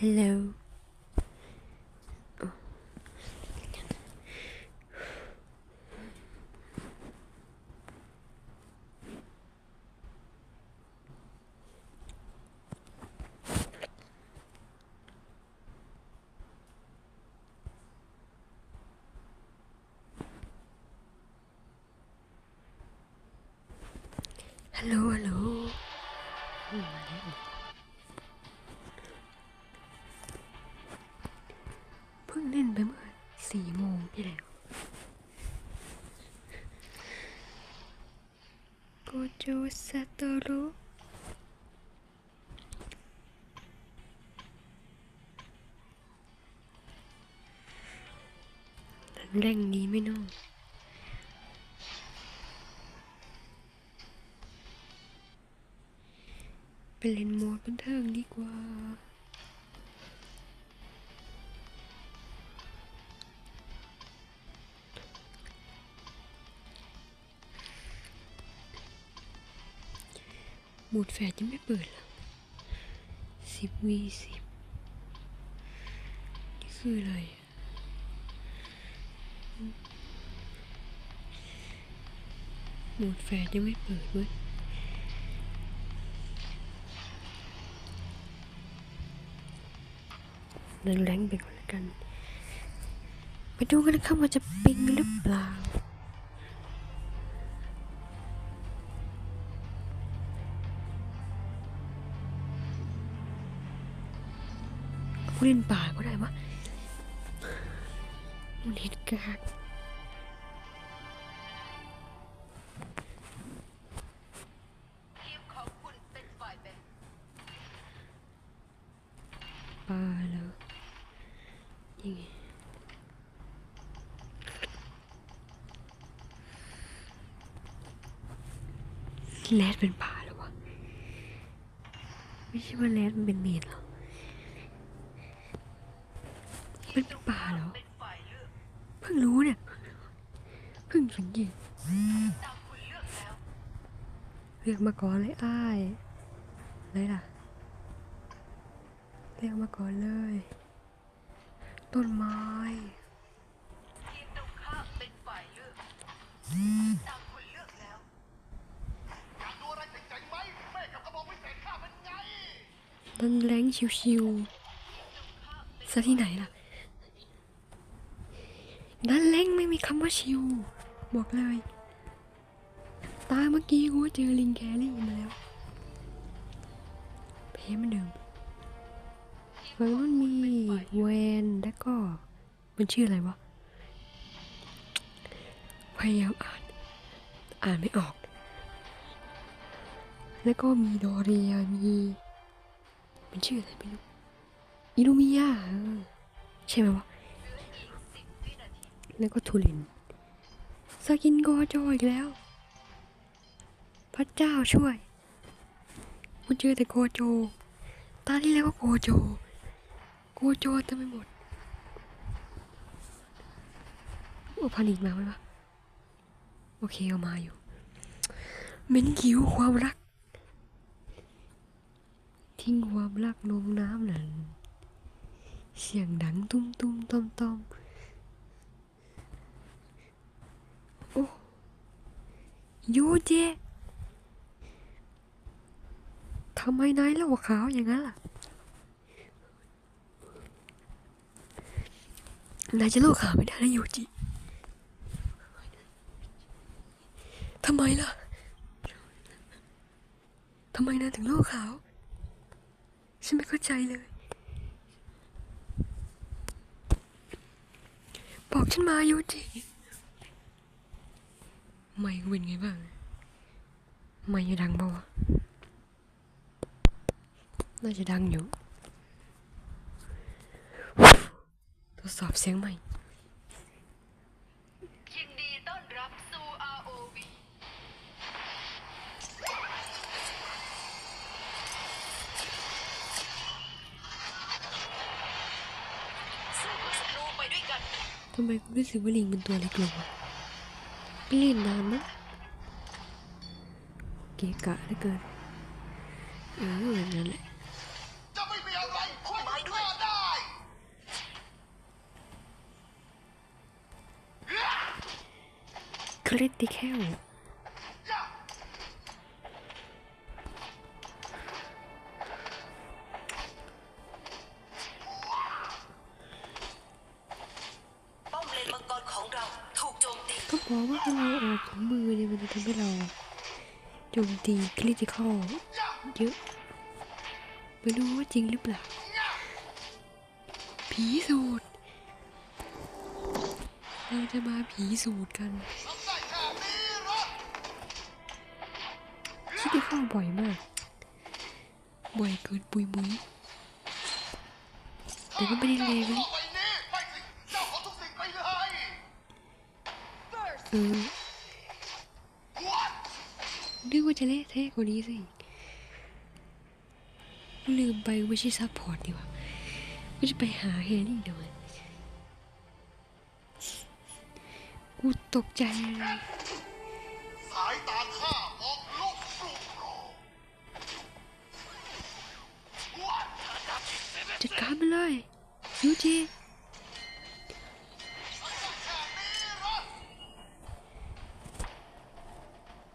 Hello ซาโตโรุแรงนี้ไม่น้องไปเล่นโหมดบันเทิงดีกว่า มดแฟดยังไม่เปิดเหรอสิบวีสิบนี่คืออะไรอะหมดแฟดยังไม่เปิดเว้ยแรงๆไปก่อนละกัน ไปดูกันนะครับว่าจะปิงหรือเปล่า ผู้เล่นป่าก็ได้วะมันเหตุการณ์ป่าแล้วยังไงแรดเป็นป่าแล้ววะ ไม่ใช่ว่าแรดมันเป็นเมดหรอ มันเป็นป่าเหรอ เพิ่งรู้เนี่ย เพิ่งสังเกตเรีย กมาก่อนเลยอ้ายเลยล่ะ เรียกมาก่อนเลย ต้นไม้ทีมตรงข้ามเป็นฝ่ายเลือกตามคุณเลือกแล้วอยากดูอะไรเจ๋งๆไหมแม่กับกระบอกวิเศษข้าเป็นไงต้นแรงชิวๆซะที่ไหนล่ะด้านเล้งไม่มีคำว่าชิวบอกเลย ตาเมื่อกี้กูเจอลิงแครี่มาแล้ว เพเหมันเดิมฝั่งนู้นมีแวนแล้วก็มันชื่ออะไรวะ พยายามอ่าน อ่านไม่ออก แล้วก็มีดอเรียมีมันชื่ออะไรไม่รู้อิลูมิยาใช่ไหมวะ แล้วก็ทูรินสกินโกโจอีกแล้ว พระเจ้าช่วยกูเจอแต่โกโจ ตาที่แล้วก็โกโจ โกโจเต็มไปหมดเอาพันอีกมาไหมวะโอเคเอามาอยู่เหม็นคิวความรัก ทิ้งความรักลงน้ำนั้นเสียงดังตุ้มตุ้มต้อมต้อมโอ้ยูเจ ทำไมนายเล่าขาวอย่างนั้นล่ะ นายจะเล่าขาวไม่ได้นะยูจิทำไมล่ะ ทำไมนายถึงเล่าขาว ฉันไม่เข้าใจเลย บอกฉันมาโยจิไม่เป็นไงบ้าง ไม่ดังเปล่าวะ น่าจะดังอยู่ทดสอบเสียงใหม่ยินดีต้อนรับสู่ ROV สู้กับศัตรูไปด้วยกันทำไมกูรู้สึกว่าลิงเป็นตัวเล็กลงวะไม่เล่นนานนะเกะกะเหลือเกินเออนั่นแหละ คริติคลป้อมเลนมังกรของเราถูกโจมตีก็บอกว่าถ้าเราออกของมือเนี่ยมันจะทำให้เราโจมตีคริติคอลเยอะไม่รู้ว่าจริงหรือเปล่าผีสูตรเราจะมาผีสูตรกัน คริติคอลบ่อยมาก บ่อยเกินปุยมุยแต่ก็ไม่ได้เลวเออนึกว่าจะเละเทะกว่านี้สิลืมไปไม่ใช่ซัพพอร์ตดีกว่าไม่จะไปหาเฮลี่หน่อยกูตกใจเลย จัดการมันเลย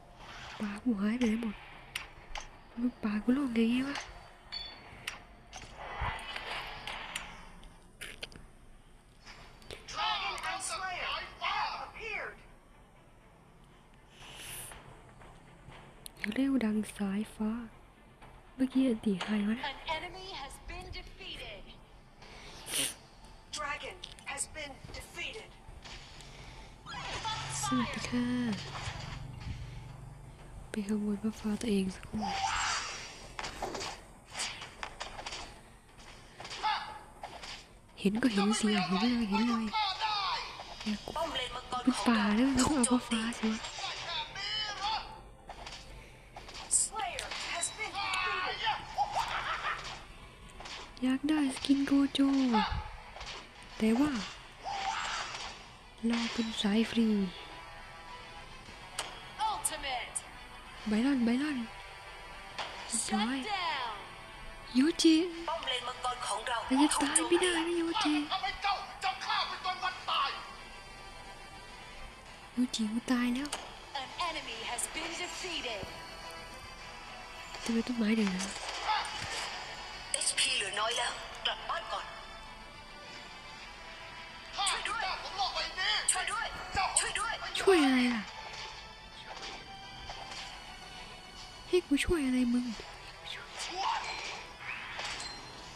ยูจีทำได้แค่นี้เหรอป สวัสดีค่ะ ไปขโมยมะฟ้าตัวเองสักครู่เห็นก็เห็นสิเห็นเลยเห็นเลยข้าได้เนี่ยกูป้อมเลนมังกรเป็นป่าแล้วมันต้องกเอาโจมะฟ้าสิวะได้แค่ไหี้ยอยากได้สกินโกโจ แต่ว่า เราเป็นสายฟรี Ultimate. ไบรอนไบรอนร้อย Shut down. ยูจิป้อมเลนมังกรของเราแต่จะถูกตายโจมไม่ตีได้นะยูจิทำให้เจ้าจำข้าเป็นตัววันตายยูจิกูตายแล้ว An enemy has been defeated. ทำไมต้นไม้เดี๋ยวนะ HP เหลือน้อยแล้ว กลับบ้านก่อนข้าคือเจ้าของโลกใบนี้ช่วยด้วยเจ้าของช่วยด้วย ช่วยอะไรล่ะ กูช่วยอะไรมึง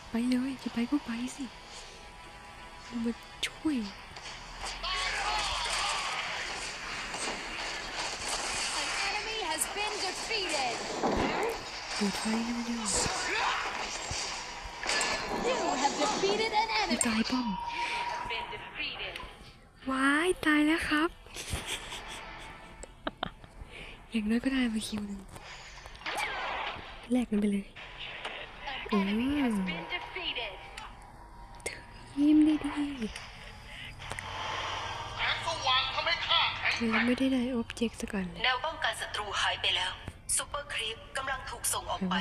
ไปเลยจะไปก็ไปสิมึงมาช่วย An enemy has been defeated. เปิดไฟให้มันด้วย You have defeated an ไม่ enemy. ตายป้อม Been defeated. ว้ายตายแล้วครับ อย่างน้อยก็ได้มาคิวหนึ่ง แลกกันไปเลย An enemy has been defeated. ยิ้มได้ดีแสงสว่างทำให้ข้าแข็งเราไม่ได้ได้ออบเจกต์สักอันเลยแนวป้องกันศัตรูหายไปแล้วซูเปอร์ครีปกำลังถูกส่งออกไป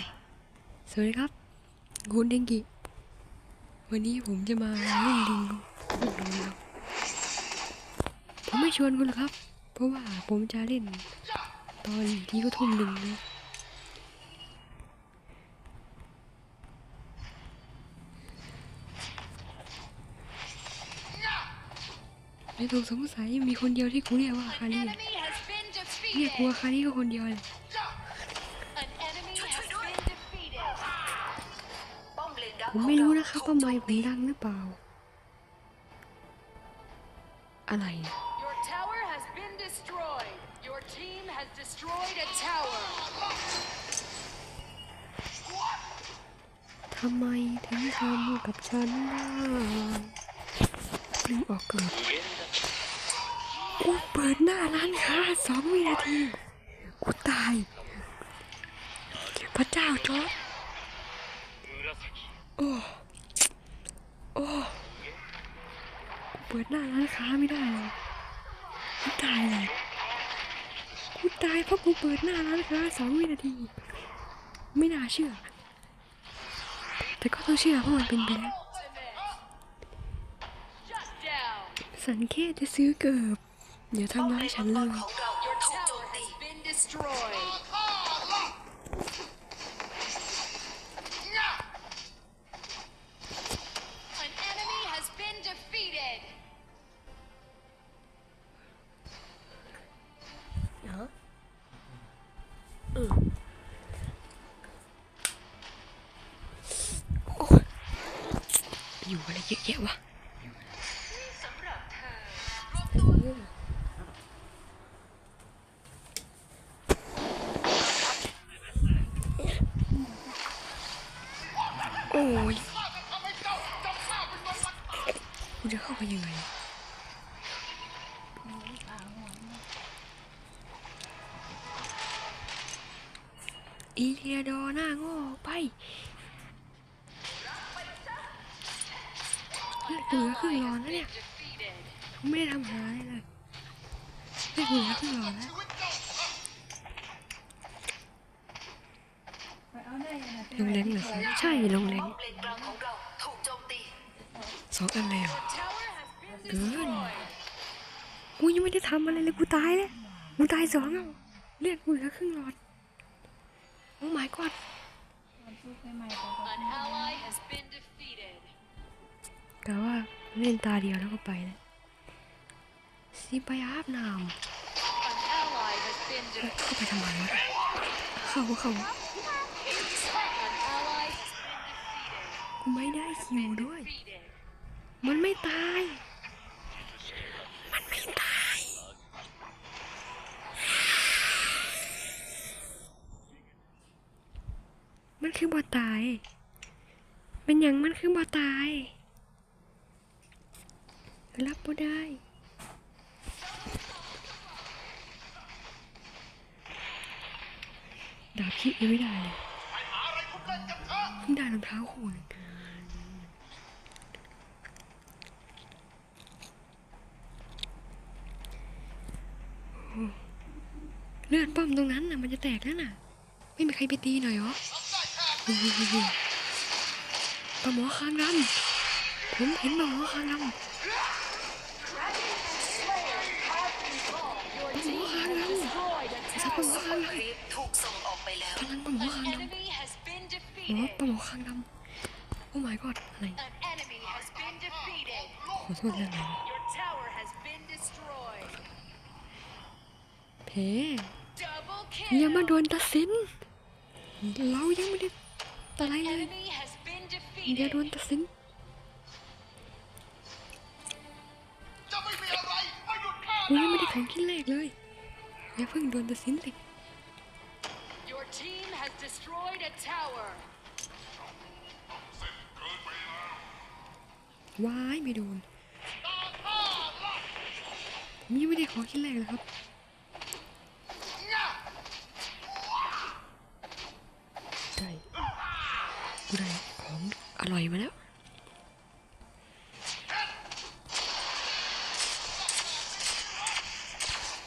สวัสดีครับคุณเดงกิวันนี้ผมจะมาเล่นลิงพูดลิงครับผมไม่ชวนคุณหรอกครับ เพราะว่าผมจะเล่น ตอนที่ก็ทุ่มหนึ่งนะ ไม่ต้องสงสัยมีคนเดียวที่กูเรียกว่าคา An รี enemy has been เรียกกู defeated. ว่าคารีก็คนเดียวเลย An enemy has been defeated. ป้อมเลนดักผมไม่รู้นะครับว่าไมค์ผมดังหรือเปล่า อะไร Your tower has been destroyed. Your team has destroyed a tower. ทำไมถึงทำกับฉันได้ปลิงออกเกิด กูเปิดหน้าร้านค้าสองวินาที กูตาย พระเจ้าจ๊อร์จโอ้โอ้กูเปิดหน้าร้านค้าไม่ได้เลยกูตายเลยกูตายเพราะกูเปิดหน้าร้านค้าสองวินาที ไม่น่าเชื่อ แต่ก็ต้องเชื่อเพราะมันเป็นไปแล้วสันแค่จะซื้อเกิบอย่ 你他妈还想วายกูจะเข้าไปยังไงอีเทียดอร์หน้าโง่ไปเลือดเหลือครึ่งหลอดแล้วเนี่ย ไม่ได้ทำหาอะไรเลยเลือดเหลือครึ่งหลอดแล้ว ชีวิตเจ้า ลงแรงเหรอคะใช่ลงแรงป้อมเลนกลางของเราถูกโจมตีสองอันเลยเหรอ Tower has been เกิน destroyed. กูยังไม่ได้ทำอะไรเลยกูตายแล้วกูตายสองแล้วเลือดกูเหลือครึ่งหลอดโอ้ my god An ally has been defeated. กะว่าเล่นตาเดียวแล้วก็ไปแล้วสิไปอาบน้ An ally has been ำ defeated. เข้าไปทำไมวะเข้าเข้า An ally has been กู ไม่ได้คิวด้วย มันไม่ตาย มันไม่ตาย มันคือบ่ตาย เป็นอย่างมันคือบ่ตาย รับบ่ได้ดาบคิดไม่ได้เลยไปหาอะไรคุณเล่นกันเถอะเพิ่งได้รองเท้าคู่นึง เลือดป้อมตรงนั้นน่ะมันจะแตกแล้วน่ะ ไม่มีใครไปตีหน่อยเหรอทำได้แค่เฮ้ยปลาหมอคางดำผมเห็นปลาหมอคางดำปลาหมอคางดำสัตว์ปลาหมอคางดครีปถูกส่งออกไปแล้วำพลังปลาหมอคาง An ดำ enemy has been หมอ defeated. ปลาหมอคางดำโอ้ my god อะไร An enemy has been defeated. ขอโทษเรื่องอะไร Your tower has been destroyed. เพ Double อย่ามา kill. โดนตัดสิน เรายังไม่ได้อะไรเลย Enemy has been อย่าโด defeated. นตัดสินจะไม่มีอะไรมาหยุดข้ากูยังไม่ได้ของชิ้นแรกเลยอย่าเพิ่งโดนตัดสินสิ Your team has destroyed a tower. ว้ายไม่โดนตาข้าละผมยังไม่ได้ของชิ้นแรกเลยครับ งะ ใช่กูได้ของอ ร่อยมาแล้ว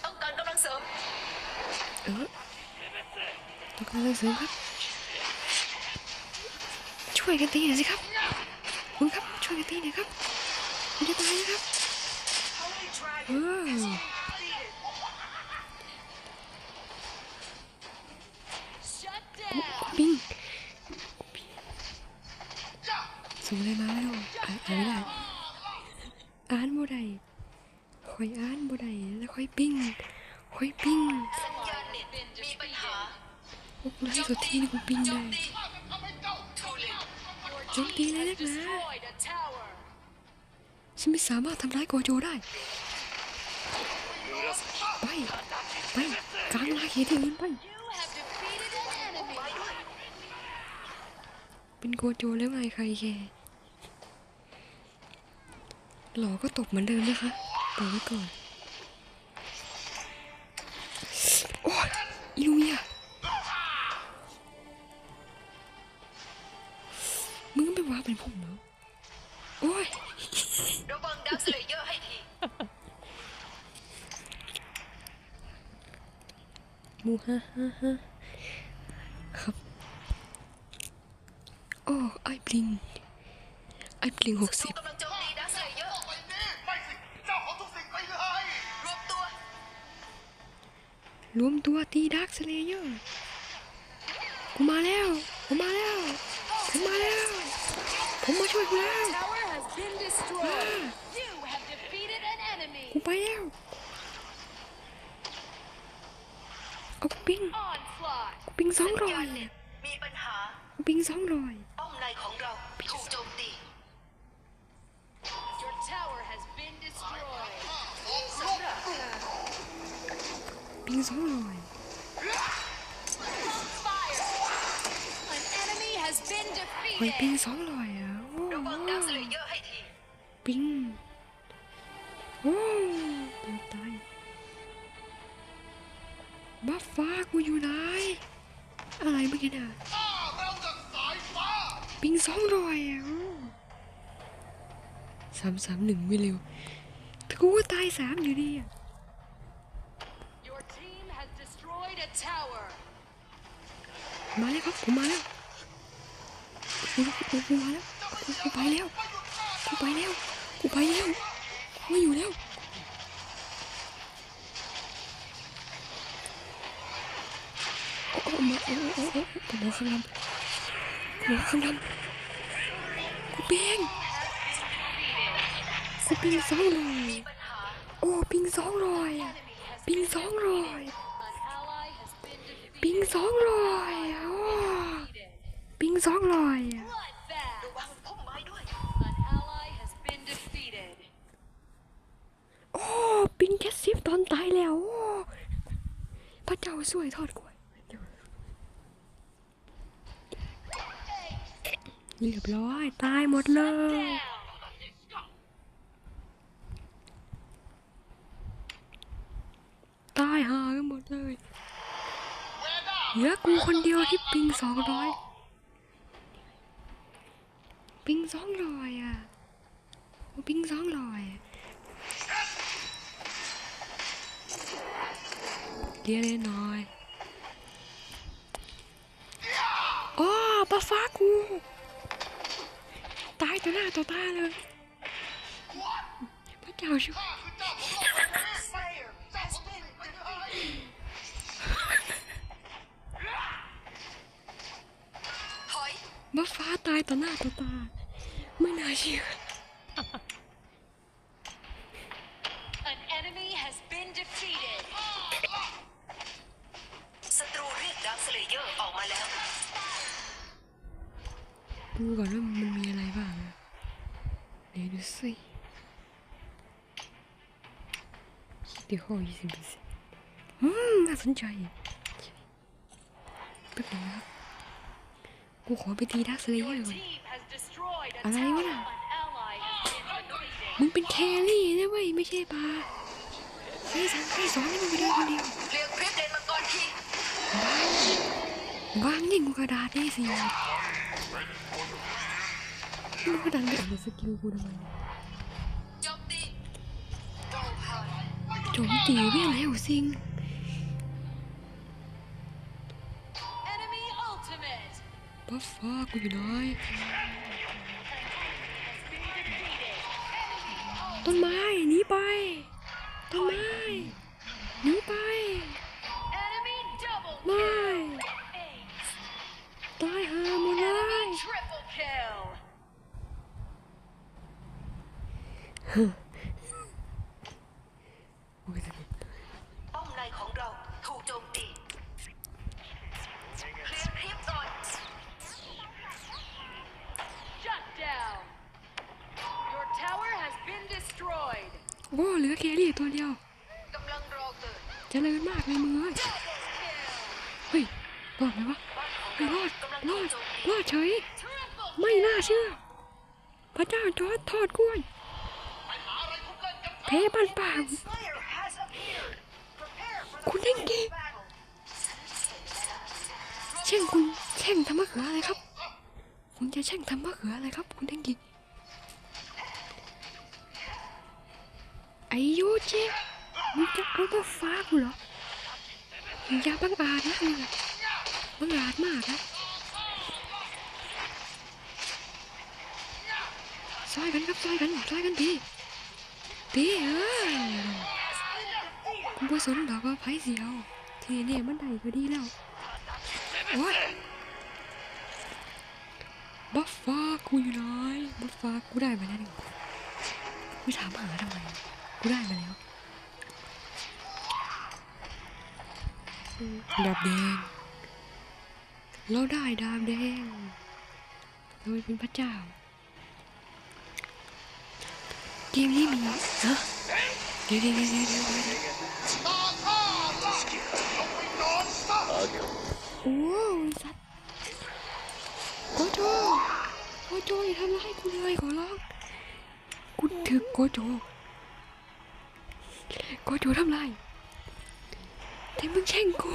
ต้องการกำลังเสริมเออต้องการเสริมครับช่วยกันตีหน่อยสิครับคุณครับช่วยกันตีหน่อยครับคุณจะตายนะครับเออ Shut down. ปิ้ง ส่งอะไรมาแล้วอ่านอ่านไม่ได้อ่านบ่ได้คอยอ่านบ่ได้แล้วค่อยปิ้งค่อยปิ้งสัญญาณเน็ตมีปัญหาพวกกูให้สุดที่นี่กูปิ้งได้ข้าจะทำให้เจ้าทูลิปโจมตีเลยนักนา Destroyed a tower. ฉันไม่สามารถทำร้ายโกโจได้ไปไปกลางลาเขตที่อื่นไปเป็นโกโจแล้วไงใครแค หล่อก็ตบเหมือนเดิมนะคะบอกไว้ก่อน โอ้ยอิลูเมียมึงก็ไม่ว่าเป็นผมเหรอโอ้ยระวังดักสเลเยอร์ให้ทีมูฮ่าฮ่าฮ่าครับ โอ้ไอ้บลิง ไอ้บลิงหกศัสิตบ รวมตัวรวมตัวตีดักสเลเยอร์กูมาแล้วผมมาแล้วผมมาแล้ว ผมมาช่วยกูแล้ว Tower has been destroyed. You have defeated an enemy. กูไปแล้วเอากูปิ้ง Onslaught. กูปิ้งสองสัญร้อญายณเน็ตมีปัญหากูปิ้งสองร้อย สองร้อย Fire. An enemy has been เฮ้ยปิ้ง defeated. สองร้อยอะโอ้ระวังดักสเลเยอร์ให้ทีปิ้งโอ้เกือบตายบัฟฟ้ากูอยู่ไหน อะไรเมื่อกี้น่ะอ้าเร็วดังสายฟ้าปิ้งสองร้อยอะสามสามหนึ่งไม่เร็วแต่กูก็ตายสามอยู่ดีอะ Your team has destroyed a tower. มาแล้วครับผมมาแล้วกูกูมาแล้วกูกูไปแล้วกูไปแล้วกูไปแล้วกูไม่อยู่แล้วโอ้โอ้มาโอ้โอ้โอ้ผมบอกข้างลำผมบอกข้างลำกูเป้งกูปิงสองร้อยโอ้ปิงสองร้อยอะปิงสองร้อย ปิงสองร้อยอะโอ้ปิงสองร้อยอะ Bloodbath. ระวังพุ่มไม้ด้วย An ally has been defeated. โอ้ปิงแค่สิบตอนตายแล้วพระเจ้าช่วยทอดกล้วยเรียบร้อย ตายหมดเลยตายหากันหมดเลย เหลือกูคนเดียวที่ปิงสองร้อยปิงสองร้อยอะโอ้ปิงสองร้อยเรียนเลยหน่อยอ๋อปลาฟ้ากู ตายต่อหน้าต่อตาเลยพระเจ้าช่วย อยมาฟ้าตายต่อหน้าต่อตา ไม่น่าเชื่อ An enemy has been defeated. ศัตรูเรียกดักสเลเยอร์ออกมาแล้ว ดูก่อนว่ามันมีอะไรบ้างนะเดี๋ยวดูสิเดี๋ยวข้อยี่สิบเปอร์เซ็นต์อืมน่าสนใจแป๊บนึงนะครับ กูขอไปตีดักสเลเยอ Your ร์ก่อน team has destroyed a อะไร tower. วะน่ะ An ally has been defeated. มึงเป็นแครี่นะเว้ยไม่ใช่ปลาใครสั่งใครสอนให้มึงไปเดินคนเดียวเรียกคลิปเลนมังกรทีวางยิ่งกูกระดาษได้สิมึงก็ดันไปอ่านสกิลกูทำไมโจมตีโจมตีเวียงแล้วสิง บัฟฟ้ากูอยู่ไหน Has been defeated. ต้นไม้หนีไป ต้นไม้หนีไป Enemy double ไม่ Ace. ตายหาหมดเลย อ้เหลือแครี่ตัวเดียวกำลังรอเกิดเจริญมากเลยมึงเอ้ยเฮ้ยรอดไหมวะบ้านของเฮ้ยรอดกำลังรอดรอดเฉย ไม่น่าเชื่อ พระเจ้าจอดทอดกล้วยไปหาอะไรทุบเล่นกันป่าคุณเล่นเกมแช่งคุณแช่งทำมะเขืออะไรครับ คุณจะแช่งทำมะเขืออะไรครับ คุณเทงกิ ไอโยเจมึงจะเอาตัวฟ้ากูเหรออย่าบังอาจนะมึงอะบังอาจมากนะซอยกันครับซอยกันซอยกันดีดีเอ้ยกูบ่สนดอกว่าไผเสียวทีเนี่ยเนี่มันได้ก็ดีแล้วโอ๊ยบัฟฟ้ากูอยู่ไหนบัฟฟ้ากูได้มาแล้วนี่ไม่ถามหาทำไม กูได้มาแล้วดาบแดงเราได้ดาบแดงเราเป็นพระเจ้าเกมนี้มีฮะเดี๋ยวเดี๋ยวเดี๋ยวเดี๋ยวเดี๋ยวตาข้าล่ะลงไปนอนซะโอ้ยสัตว์โกโจโกโจอย่าทำร้ายกูเลยขอร้องกูถึกโกโจ กโจทำไรแต่มึงแช่งกู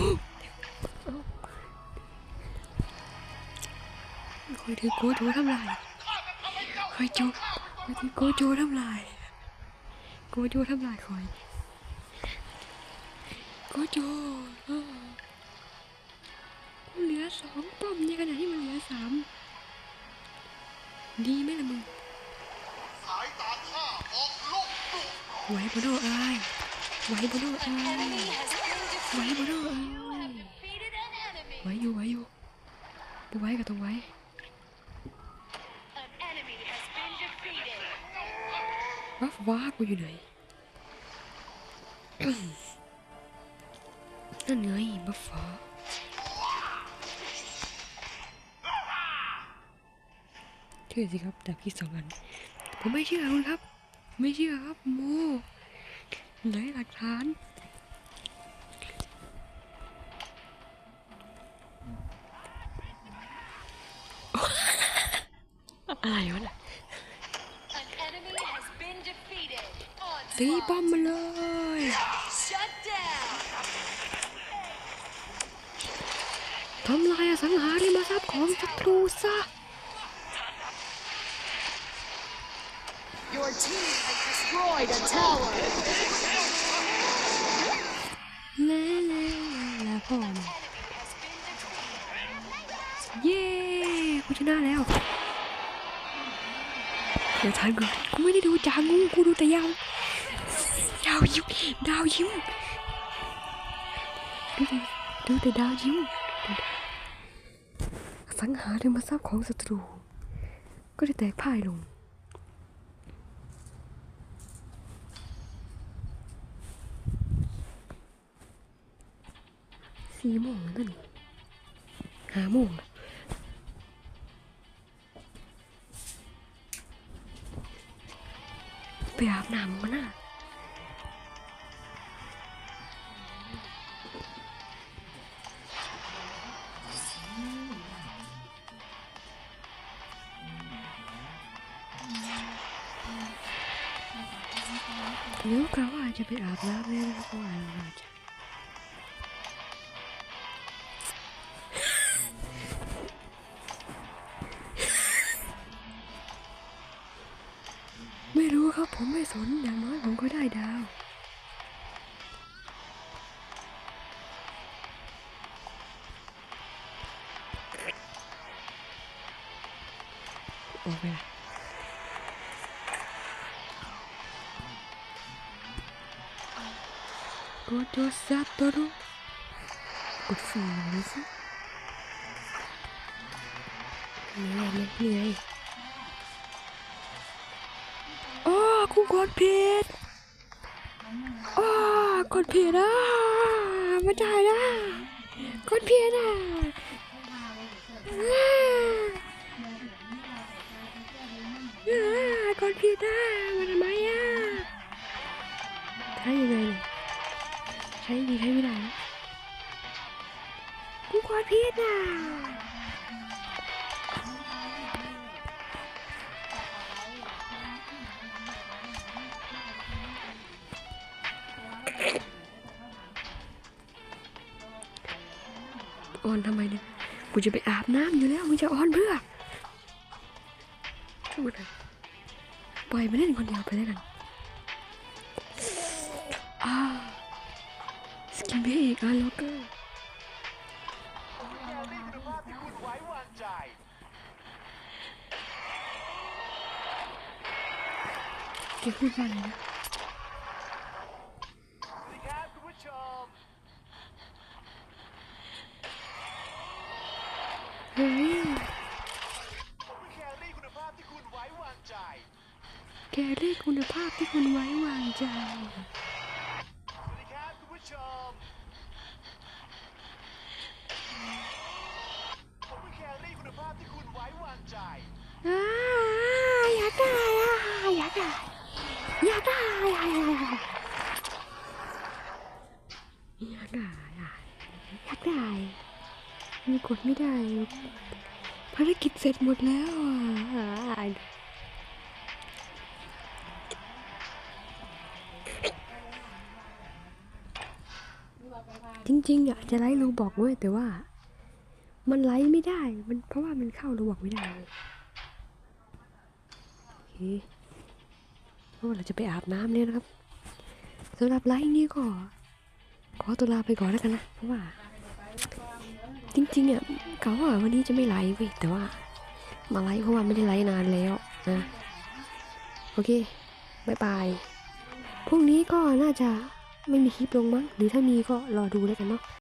คอยถือโกโจทำลายคอยโจคอยถือโกโจทำลายโกโจทำลายคอยโกโจอ้อเหลือสองป้อมในขณะที่มันเหลือสามดีไหมล่ะมึงสายตาข้าออกลูกดุ ไหวบโนอายไหวบโนอายไหว defeated. บโนอายไหวอยู่ไหวอยู่ไปไหวก็ต้องไหว An enemy has been defeated. วัฟว้ากูอยู่ไหนนั่นไงบัฟฟ้าเชื่อสิครับดาบที่สองอันผมไม่เชื่อคุณครับ ไม่เชื่อครับโมไหนหลักฐานอะไรวะน่ะตีป้อมมาเลยทำลายสังหาริมทรัพย์ของศัตรูซะ Your team has destroyed a tower. เล่เล่แล้วพ่อมา Enemy has been defeated. เย้กูชนะแล้วเดี๋ยวทันก่อนกูไม่ได้ดูจางูกูดูแต่ยาวยาวยิ้มดาวยิ้มดูแต่ดูแต่ดาวยิ้มสังหาริมทรัพย์ของศัตรู ก็ได้แตกพ่ายลง สี่โมงนั่นห้าโมงไปอาบน้ำมาน่ะเดี๋ยวกะว่าจะไปอาบน้ำเลยนะเพราะว่าเราจะ กดโดซัตโตโรกดสี่เลยสิเหนื่อยเลยเหนื่อยอ้อกูกดผิดอ้อกดผิดอะไม่ได้นะกดผิดอะอ้าอ้ากดผิดอะมาทำไมอะใช้ยังไง ช้ดีใช้ไม่ได้นะกูกดผิดอะออนทำไมเนี่ย กูจะไปอาบน้ำอยู่แล้วมึงจะออนเพื่อพูดเลยปล่อยมาเล่นคนเดียวไปแล้วกันอ่า สกินเบกอาร์ล็อกเกอร์แกพูดว่าอะไรนะ ครับคุณผู้ชม แกเรียกคุณภาพที่คุณไว้วางใจ สวัสดีครับคุณผู้ชม ผมเป็นแครี่คุณภาพที่คุณไว้วางใจ อ่าอยากได้อะอยากได้อยากได้อยากได้อยากได้อะอยาก ได้มีกดไม่ได้ ภารกิจเสร็จหมดแล้วอะจริงๆอะจะไลฟ์รูบอกเว้ยแต่ว่า มันไลฟ์ไม่ได้ มันเพราะว่ามันเข้ารูบอกไม่ได้โอเคเพราะว่าเราจะไปอาบน้ำเนี่ยนะครับสำหรับไลฟ์นี้ก็ ขอตัวลาไปก่อนแล้วกันนะเพราะว่า จริงๆอะกะว่าวันนี้จะไม่ไลฟ์เว้ยแต่ว่า มาไลฟ์เพราะว่าไม่ได้ไลฟ์นานแล้วนะโอเคบายบายพรุ่งนี้ก็น่าจะไม่มีคลิปลงมั้งหรือถ้ามีก็รอดูแล้วกันเนาะ